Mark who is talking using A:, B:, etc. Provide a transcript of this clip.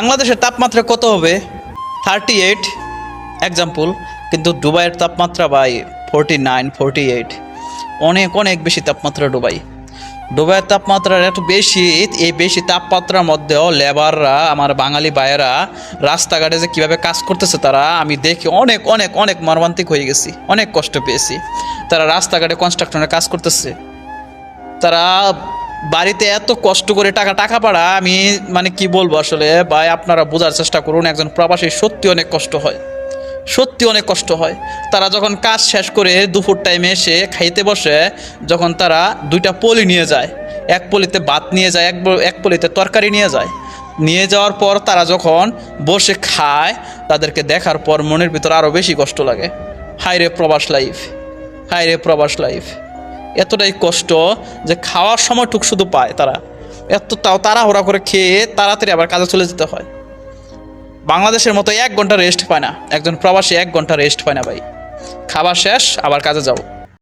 A: বাংলাদেশের তাপমাত্রা কত হবে? থার্টি এইট এক্সাম্পল কিন্তু দুবাইয়ের তাপমাত্রা by forty nine forty eight অনেক অনেক বেশি তাপমাত্রা দুবাই। দুবাইয়ের তাপমাত্রা এত বেশি, এই বেশি তাপমাত্রার মধ্যেও লেবাররা, আমার বাঙালি ভাইয়েরা রাস্তাঘাটে যে কীভাবে কাজ করতেছে তারা, আমি দেখি অনেক অনেক অনেক মর্মান্তিক হয়ে গেছি। অনেক কষ্ট পেয়েছি। তারা রাস্তাঘাটে কনস্ট্রাকশনের কাজ করতেছে। তারা বাড়িতে এত কষ্ট করে টাকা টাকা পাড়া আমি মানে কি বলব আসলে, ভাই, আপনারা বোঝার চেষ্টা করুন, একজন প্রবাসী সত্যি অনেক কষ্ট হয়। সত্যি অনেক কষ্ট হয়। তারা যখন কাজ শেষ করে দুপুর টাইমে এসে খাইতে বসে, যখন তারা দুইটা পলি নিয়ে যায়। এক পলিতে ভাত নিয়ে যায়, এক এক পলিতে তরকারি নিয়ে যায়। নিয়ে যাওয়ার পর তারা যখন বসে খায়, তাদেরকে দেখার পর মনের ভিতর আরও বেশি কষ্ট লাগে। হাই রে প্রবাস লাইফ হাই রে প্রবাস লাইফ। এতটাই কষ্ট যে খাওয়ার সময় সময়টুক শুধু পায় তারা। এত তাও তাড়াহুড়া করে খেয়ে তাড়াতাড়ি আবার কাজে চলে যেতে হয়। বাংলাদেশের মতো এক ঘণ্টা রেস্ট পায় না। একজন প্রবাসী এক ঘণ্টা রেস্ট পায় না ভাই। খাবার শেষ, আবার কাজে যাও